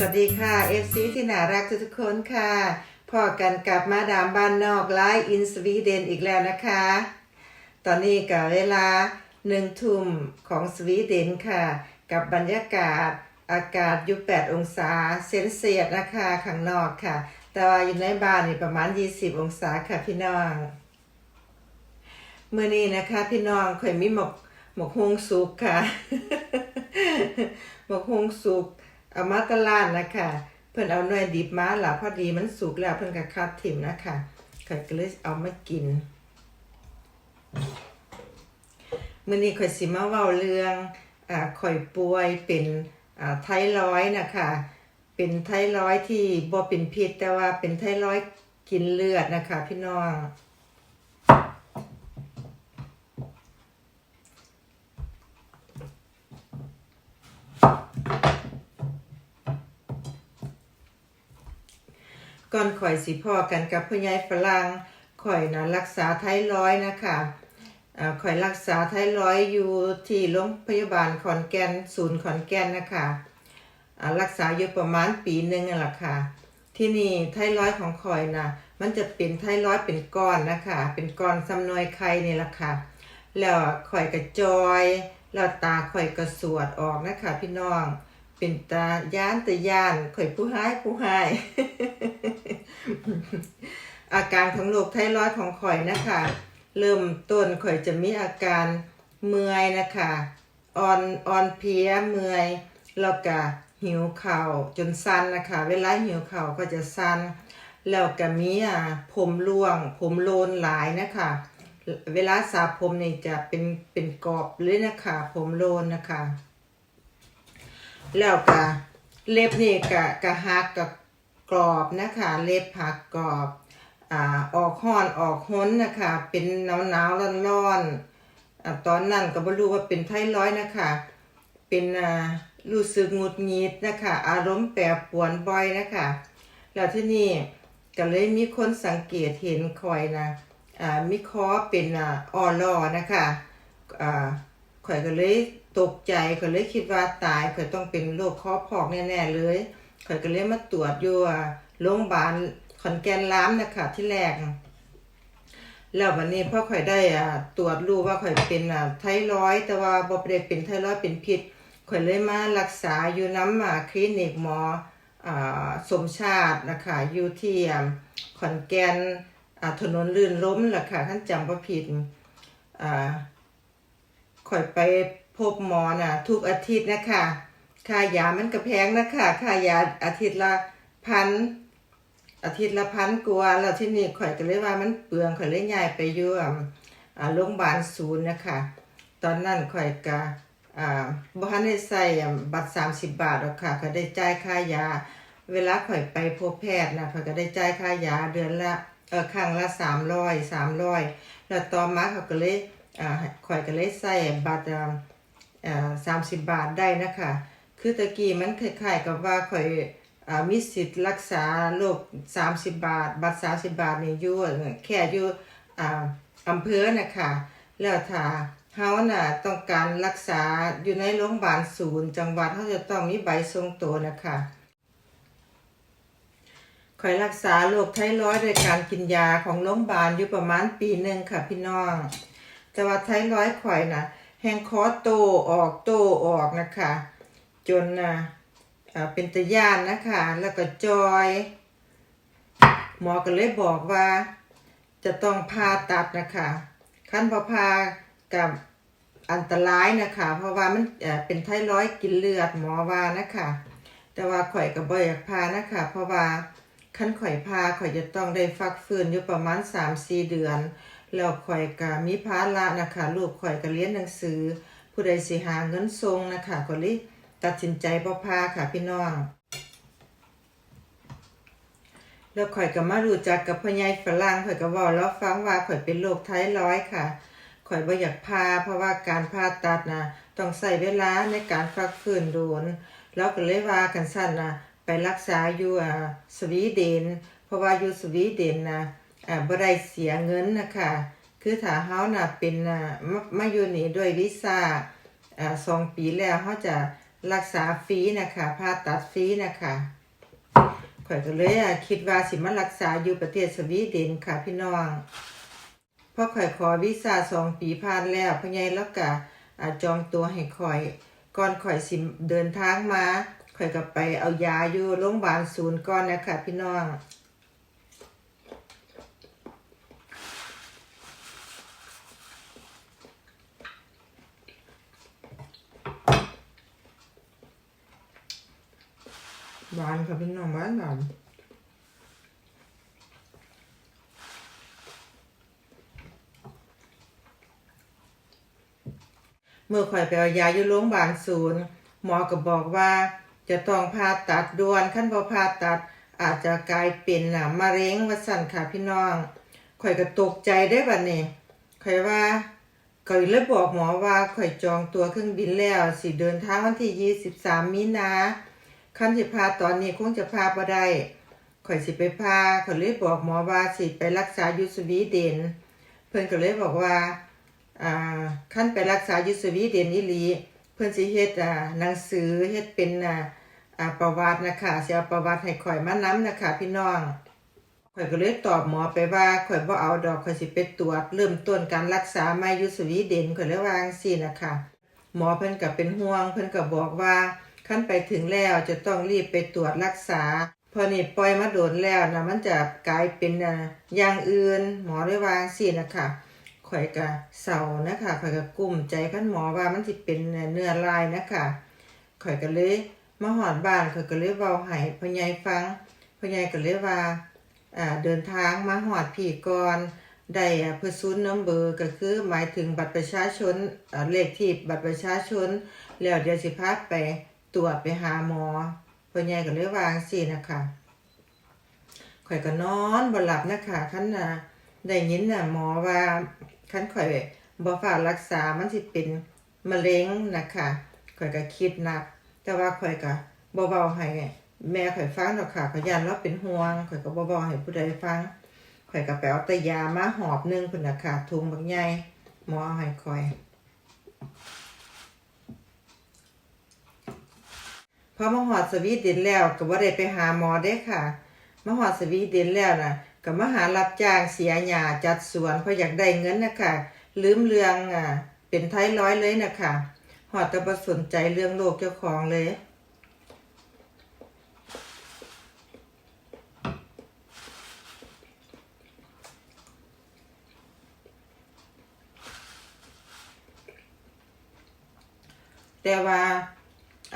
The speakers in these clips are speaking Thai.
สวัสดีค่ะ FC ที่น่ารักทุกๆคนค่ะพ่อกันกับมาดามบ้านนอกไลฟ์อินสวีเดนอีกแล้วนะคะ ตอนนี้กับเวลาหนึ่งทุ่มของสวีเดนค่ะ กับบรรยากาศอากาศอยู่ 8 องศาเซนเซียสนะคะข้างนอกค่ะ แต่ว่าอยู่ในบ้านนี่ประมาณ 20 องศาค่ะพี่น้องเมื่อนี้นะคะพี่น้องเคยมีหมกหมกฮงสุกค่ะ หมกฮงสุก เอามาตลาดนะคะ เพิ่นเอาหน่วยดิบมาหล่ะพอดีมันสุกแล้วเพิ่นก็คัดถิ่มนะคะข่อยก็เลยเอามากินมื้อนี้ข่อยสิมาเว้าเรื่องอ่าข่อยป่วยเป็นอ่าไทรอยนะคะเป็นไทรอยที่บ่เป็นพิษแต่ว่าเป็นไทรอยกินเลือดนะคะ พี่น้อง ก่อนข่อยสิพ่อกันกับผู้ใหญ่ฝรั่งข่อยนะรักษาไทรอยด์นะคะอ่าข่อยรักษาไทรอยด์อยู่ที่โรงพยาบาลขอนแก่นศูนย์ขอนแก่นนะคะรักษาอยู่ประมาณปีหนึ่งนั่นแหละค่ะ ที่นี่ไทรอยด์ของข่อยนะมันจะเป็นไทรอยด์เป็นก้อนนะคะ เป็นก้อนซำนอยไข่นี่แหละค่ะ แล้วข่อยกระจอย แล้วตาข่อยกระสวดออกนะคะพี่น้อง เป็นตาย่านตาย่านข่อยผู้หายผู้หาย อาการของโรคไทรอยด์ของข่อยนะคะ เริ่มต้นข่อยจะมีอาการเมื่อยนะคะอ่อนอ่อนเพลียเมื่อยแล้วก็หิวเข่าวจนสั่นนะคะ เวลาหิวเข่าวก็จะสั่นแล้วก็มีอ่าผมร่วง ผมโลนหลายนะคะ เวลาสระผมนี่จะเป็นเป็นกรอบเลยนะคะ ผมโลนนะคะ แล้วก็เล็บนี่ก็ก็หักกับกรอบนะคะ เล็บหักกรอบอ่าออกห้อนออกห้นนะคะ เป็นหนาวหนาวร้อนร้อนตอนนั้นก็บ่รู้ว่าเป็นไทร้อยนะคะ เป็นอ่ารู้สึกหงุดหงิดนะคะ อารมณ์แปรปรวนบ่อยนะคะ แล้วที่นี่ก็เลยมีคนสังเกตเห็นคอยนะอ่ามีคอเป็นอ่าออลอนะคะอ่าข่อยก็เลย ตกใจข่อยเลยคิดว่าตายข่อยต้องเป็นโรคคอพอกแน่ๆเลยข่อยก็เลยมาตรวจอยู่โรงพยาบาลขอนแก่นล้ามนะคะที่แรกแล้ววันนี้พอข่อยได้อ่าตรวจรู้ว่าข่อยเป็นอ่าไทรอยด์แต่ว่าบ่ได้เป็นไทรอยด์เป็นพิษข่อยเลยมารักษาอยู่น้ำอ่าคลินิกหมออ่าสมชาตินะคะอยู่ที่อ่าขอนแก่นอ่าถนนลื่นล้มล่ะค่ะท่านจำบ่ผิดอ่าข่อยไป พบหมอน่ะ ทุกอาทิตย์นะคะค่ายามันก็แพงนะคะค่ายาอาทิตย์ละพันอาทิตย์ละพันกว่าแล้วที่นี่ข่อยก็เลยว่ามันเปลืองข่อยเลยย้ายไปอยู่อ่าอ่าโรงพยาบาลศูนย์นะคะ ตอนนั้นข่อยก็อ่าบ่ทันได้ใส่บัตร30บาทหรอกค่ะก็ได้จ่ายค่ายา เวลาข่อยไปพบแพทย์นะข่อยก็ได้จ่ายค่ายาเดือนละเออครั้งละ300 300แล้วต่อมาเขาก็เลยอ่าข่อยก็เลยใส่บัตร อ่าอ่าสามสิบบาทได้นะคะ คือตะกี้มันคล้ายๆกับว่าข่อยอ่ามีสิทธิ์รักษาโรคสามสิบบาท บัตรสามสิบบาทนี่อยู่แค่อยู่อ่าอำเภอนะคะ แล้วถ้าเฮาน่ะต้องการรักษาอยู่ในโรงพยาบาลศูนย์ จังหวัดเขาจะต้องมีใบทรงตัวนะคะข่อยรักษาโรคไทรอยด์โดยการกินยาของโรงพยาบาลอยู่ประมาณปีหนึ่งค่ะพี่น้อง แต่ว่าไทรอยด์ข่อยนะ แห้งคอโตออกโตออกนะคะ จนนะอ่าเป็นตะยานนะคะ แล้วก็จอย หมอก็เลยบอกว่า จะต้องผ่าตัดนะคะขั้นพอผ่ากับอันตรายนะคะ เพราะว่ามันเป็นไทรอยกินเลือดหมอว่านะคะ แต่ว่าข่อยก็บ่อยากพานะคะ เพราะว่าขั้นข่อยพาข่อยจะต้องได้ฟักฟื้นอยู่ประมาณ3-4เดือน แล้วข่อยก็มีภาระนะคะลูกข่อยก็เรียนหนังสือ ผู้ใดสิหาเงินส่งนะคะก็เลยตัดสินใจบ่พาค่ะพี่น้อง แล้วข่อยก็มารู้จักกับพ่อใหญ่ฝรั่งข่อยก็เว้าแล้วฟังว่าข่อยเป็นโรคไทรอยค่ะข่อยบ่อยากพาเพราะว่าการผ่าตัดนะต้องใช้เวลาในการฟักฟื้นโดน แล้วก็เลยว่ากันสั้นนะไปรักษาอยู่สวีเดน เพราะว่าอยู่สวีเดนนะ อ่าบ่ได้เสียเงินนะคะคือถ้าเฮาน่ะเป็นอ่ามามาอยู่นี่ด้วยวีซ่าอ่าสองปีแล้วเฮาจะรักษาฟรีนะคะผ่าตัดฟรีนะคะข่อยก็เลยอะคิดว่าสิมารักษาอยู่ประเทศสวีเดนค่ะพี่น้องเพราะข่อยขอวีซ่าสองปีผ่านแล้วพ่อใหญ่แล้วก็อ่าจองตัวให้ข่อยก่อนข่อยสิเดินทางมาข่อยก็ไปเอายาอยู่โรงพยาบาลศูนย์ก่อนนะคะพี่น้อง หวานค่ะพี่น้องหวานหวานเมื่อข่อยไปเอายาอยู่โรงพยาบาลศูนย์ หมอก็บอกว่าจะต้องผ่าตัดด่วนขั้นบ่ผ่าตัดอาจจะกลายเป็นน่ะมะเร็งว่าสั่นค่ะพี่น้องข่อยก็ตกใจได้บัดนี้ข่อยว่าข่อยเลยบอกหมอว่าข่อยจองตัวเครื่องบินแล้วสิเดินทางวันที่ 23 มีนา คันสิพาตอนนี้คงจะพาบ่ได้ข่อยสิไปพาข่อยเลยบอกหมอว่าสิไปรักษาอยู่สวีเดน เพิ่อนก็เลยบอกว่าอ่าคันไปรักษาอยู่สวีเดนอีหลีเพิ่อนสิเฮ็ดอ่าหนังสือเฮ็ดเป็นอ่าอ่าประวัตินะคะสิเอาประวัติให้ข่อยมานํนะคะพี่น้องข่อยก็เลยตอบหมอไปว่าข่อยบ่เอาดอกข่อยสิไปตรวจเริ่มต้นการรักษาใหม่อยู่สวีเดนข่อยเลยว่าจังซี่นะคะหมอเพิ่นก็เป็นห่วง เพิ่นก็บอกว่า ขั้นไปถึงแล้วจะต้องรีบไปตรวจรักษา พอนี่ปล่อยมาโดนแล้วนะมันจะกลายเป็นอย่างอื่น หมอได้วางซีนะคะข่อยก็เศร้านะคะข่อยก็กลุ้มใจคันหมอว่ามันสิเป็นเนื้อลายนะคะข่อยก็เลยมาหอดบ้านข่อยก็เลยเว้าให้พ่อใหญ่ฟังพ่อใหญ่ก็เลยว่าเดินทางมาหอดพี่ก่อนได้เพื่อซูนนัมเบอร์ก็คือหมายถึงบัตรประชาชนเลขที่บัตรประชาชน แล้วเดี๋ยวสิพาไป ตรวจไปหาหมอพ่อใหญ่ก็เลยวังสินะคะข่อยก็นอนบ่หลับนะคะคันน่ะได้ยินน่ะหมอว่าคันข่อยบ่ฟ้ารักษามันสิเป็นมะเร็งนะคะข่อยก็คิดหนัก แต่ว่าข่อยก็บ่เว้าให้แม่ข่อยฟังดอกค่ะข่อยย่านเราเป็นห่วงข่อยก็บ่เว้าให้ผู้ใดฟังข่อยก็ไปเอาแต่ยามาหอบหนึงพุ่นน่ะค่ะถุงบักใหญ่หมอให้ข่อย พอมาหอดสวีเดนแล้วก็บ่ได้ไปหาหมอเด้ค่ะมาหอดสวีเดนแล้วน่ะก็มาหารับจ้างเสียหญ้าจัดสวนเพราะอยากได้เงินนะคะลืมเรื่องอ่าเป็นไทร้อยเลยนะคะหอดแต่บ่สนใจเรื่องโลกเจ้าของเลย แต่ว่า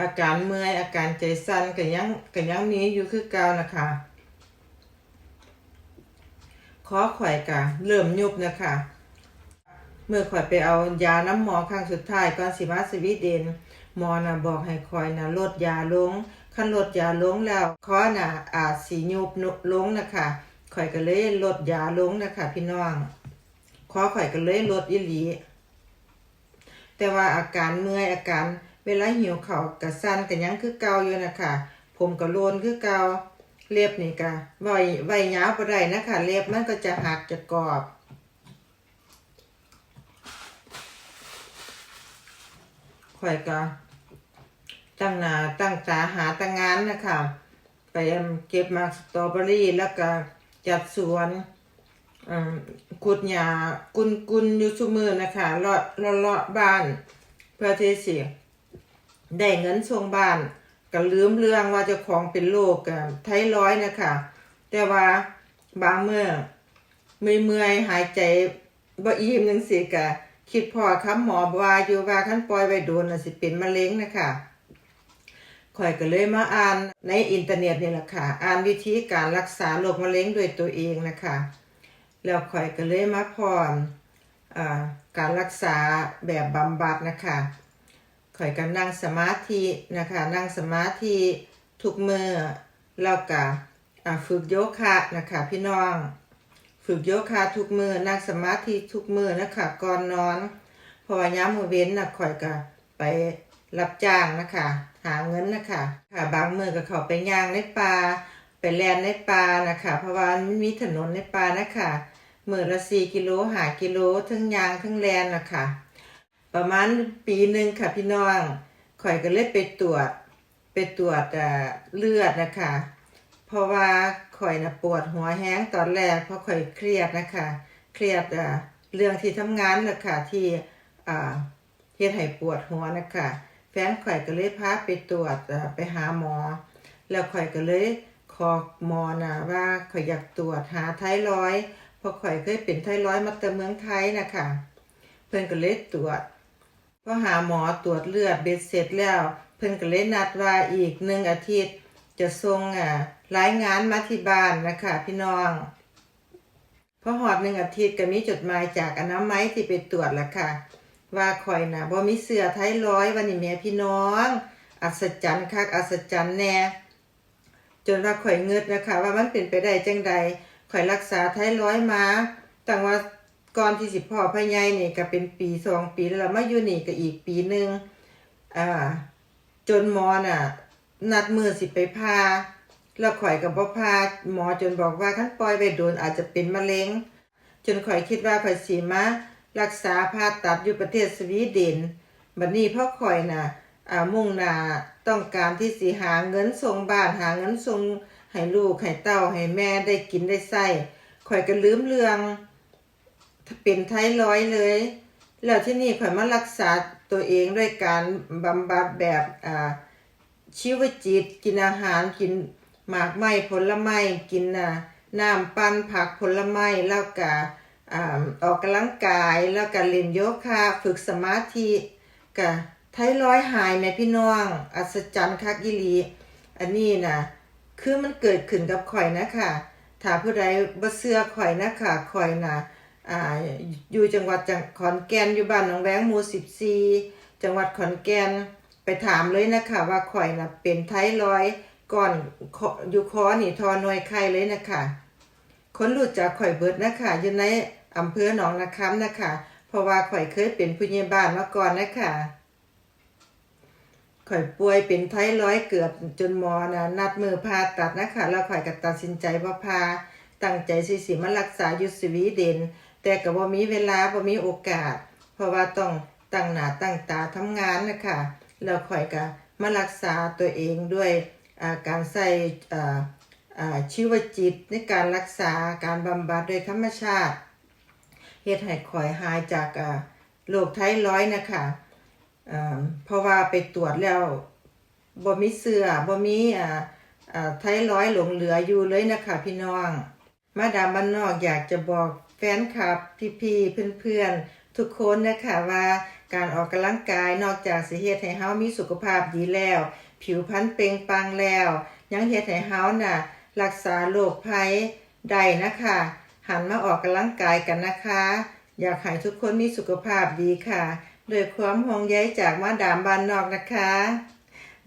อาการเมื่อยอาการใจสั่นก็ยังก็ยังมีอยู่คือเก่านะคะขอข่อยกะเริ่มยุบนะคะเมื่อข่อยไปเอายาน้ำหมอครั้งสุดท้ายก่อนสิมาสวีเดนหมอน่ะบอกให้ข่อยน่ะลดยาลงคันลดยาลงแล้วขอน่ะอาจสิยุบลงนะคะข่อยก็เลยลดยาลงนะคะพี่น้องขอข่อยก็เลยลดอีหลีแต่ว่าอาการเมื่อยอาการ เวลาหิวเขากะสั่นกะยังคือเก่าอยู่นะคะผมก็โลนคือเก่าเล็บนี่กะไว้ไว้ยาวบ่ได้นะคะเล็บมันก็จะหักจะกรอบข่อยก็ตั้งหนาตั้งตาหาตั้งงานนะคะไปเก็บมาสตรอเบอรี่แล้วก็จัดสวนขุดหญ้ากุนกุนอยู่ซุมือนะคะละเลาะเลาะบ้านเพื่อที่สิ ได้เงินส่งบ้านก็ลืมเรื่องว่าเจ้าของเป็นโรคไทรอยนะคะแต่ว่าบางเมื่อเมื่อยเมื่อยหายใจบ่อิ่มจังซี่ก็คิดพอคำหมอว่าอยู่ว่าคันปล่อยไว้โดนน่ะสิเป็นมะเร็งนะคะข่อยก็เลยมาอ่านในอินเทอร์เน็ตนี่แหละค่ะ อ่านวิธีการรักษาโรคมะเร็งด้วยตัวเองนะคะ แล้วข่อยก็เลยมาพร้อมอ่าการรักษาแบบบำบัดนะคะ ข่อยก็นั่งสมาธินะคะ นั่งสมาธิทุกมือแล้วก็ฝึกโยคะนะคะ พี่น้อง ฝึกโยคะทุกมือนั่งสมาธิทุกมือนะคะก่อนนอนเพราะว่าย้ำมือเว้นนะข่อยก็ไปรับจ้างนะคะ หาเงินนะคะค่ะบางมือก็เขาไปย่างในป่าไปแลนในป่านะคะ เพราะว่ามันมีถนนในป่านะคะมือละสี่กิโลหากิโลทั้งยางทั้งแลนนะคะ ประมาณปีหนึ่งค่ะพี่น้องข่อยก็เลยไปตรวจ ไปตรวจอ่าเลือดนะคะ เพราะว่าข่อยนะปวดหัวแห้งตอนแรกเพราะข่อยเครียดนะคะ เครียดอ่าเรื่องที่ทำงานนะคะที่อ่าเฮ็ดให้ปวดหัวนะคะแฟนข่อยก็เลยพาไปตรวจอ่าไปหาหมอ แล้วข่อยก็เลยขอหมอนะว่าข่อยอยากตรวจหาไทรอยด์เพราะข่อยเคยเป็นไทรอยด์มาแต่เมืองไทยนะคะเพิ่อนก็เลยตรวจ พอหาหมอตรวจเลือดเบ็ดเสร็จแล้ว เพิ่นก็เลยนัดว่าอีกหนึ่งอาทิตย์ จะส่งอ่ารายงานมาที่บ้านนะคะพี่น้องพอหอดหนึ่งอาทิตย์ก็มีจดหมายจากอนามัยที่ไปตรวจแล้วค่ะ ว่าข่อยน่ะบ่มีเสื้อไทร้อยวันนี้แม่พี่น้อง อัศจรรย์คักอัศจรรย์แน่จนว่าข่อยเงืดนะคะ ว่ามันเป็นไปได้จังใดข่อยรักษาไทร้อยมาตั้งว่า ก่อนที่สิพ่อพะใหญ่นี่ก็เป็นปีสองปีแล้วมาอยู่นี่ก็อีกปีหนึ่งอ่า จนหมอน่ะ นัดมือสิไปพาแล้วข่อยกับบ่อพาหมอจนบอกว่าคันปล่อยไปโดนอาจจะเป็นมะเร็ง จนข่อยคิดว่าข่อยสิมารักษาผ่าตัดอยู่ประเทศสวีเดนบัดนี้พ่อข่อยน่ะอ่ามุ่งหน้าต้องการที่สิหาเงินส่งบ้านหาเงินส่งให้ลูกให้เต้าให้แม่ได้กินได้ใช้ข่อยก็ลืมเรื่อง เป็นไทรอยเลย แล้วที่นี่ข่อยมารักษาตัวเองด้วยการบำบัดแบบอ่าชีวจิต กินอาหารกินหมากไม้ผลไม้กินน่ะน้ำปั่นผักผลไม้แล้วก็อออกกำลังกายแล้วก็เล่นโยคะฝึกสมาธิก็ไทรอยหายแม่พี่น้อง อัศจรรย์คักอีหลีอันนี้นะคือมันเกิดขึ้นกับข่อยนะคะถ้าผู้ใดบ่เชื่อข่อยนะคะข่อยนะ ออยู่จังหวัดจังขอนแก่นอยู่บ้านหนองแวงหมู่14จังหวัดขอนแก่นไปถามเลยนะคะว่าข่อยนะเป็นไทรอยก่อนอยู่คอนี่ทอหน่วยไข้เลยนะคะคนรู้จักข่อยเบิดนะคะอยู่ในอำเภอหนองนาคำนะคะ เพราะว่าข่อยเคยเป็นผู้ใหญ่บ้านมาก่อนนะคะข่อยป่วยเป็นไทรอยเกือบจนหมอนะนัดมือผ่าตัดนะคะ แล้วข่อยก็ตัดสินใจว่าพาตั้งใจสิสิมารักษาอยู่สวีเดน แต่ก็บ่มีเวลาบ่มีโอกาส เพราะว่าต้องตั้งหน้าตั้งตาทำงานนะคะแล้วข่อยก็มารักษาตัวเองด้วยาการใส่ชีวจิตในการรักษาการบำบัดโดยธรรมชาติเฮ็ดให้ข่อยหายจากโรคไทรอยนะคะอ่าเพราะว่าไปตรวจแล้วบ่มีเสือบ่มีอ่าอ่าไทรอยหลงเหลืออยู่เลยนะคะพี่น้อง มาดามบ้านนอกอยากจะบอก ฟนคลับพี่ๆเพื่อนๆ ทุกคนนะคะว่าการออกกำลังกายนอกจากสิเฮ็ดให้เฮามีสุขภาพดีแล้ว ผิวพรรณเปล่งปลังแล้ว ยังเฮ็ดให้เฮาน่ะ รักษาโรคภัยได้นะคะ หันมาออกกำลังกายกันนะคะ อยากให้ทุกคนมีสุขภาพดีค่ะโดวยความห่วงใยจากมาดามบ้านนอกนะคะ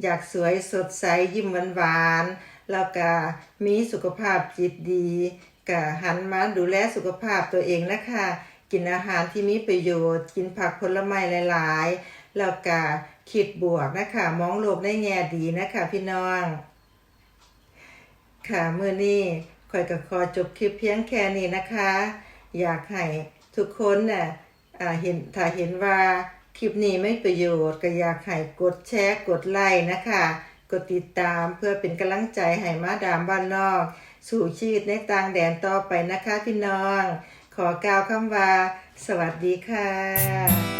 อยากสวยสดใสยิ้มหวานๆแล้วก็มีสุขภาพจิตดี ก็หันมาดูแลสุขภาพตัวเองนะคะ กินอาหารที่มีประโยชน์ กินผักผลไม้หลาย ๆ แล้วก็คิดบวกนะคะ มองโลกในแง่ดีนะคะ พี่น้อง ค่ะเมื้อนี้ข่อยก็ขอจบคลิปเพียงแค่นี้นะคะ อยากให้ทุกคนน่ะอ่าเห็นถ้าเห็นว่าคลิปนี้ไม่ประโยชน์ก็อยากให้กดแชร์กดไลค์นะคะ กดติดตามเพื่อเป็นกำลังใจให้มาดามบ้านนอก สู่ชีวิตในต่างแดนต่อไปนะคะพี่น้อง ขอกล่าวคำว่า สวัสดีค่ะ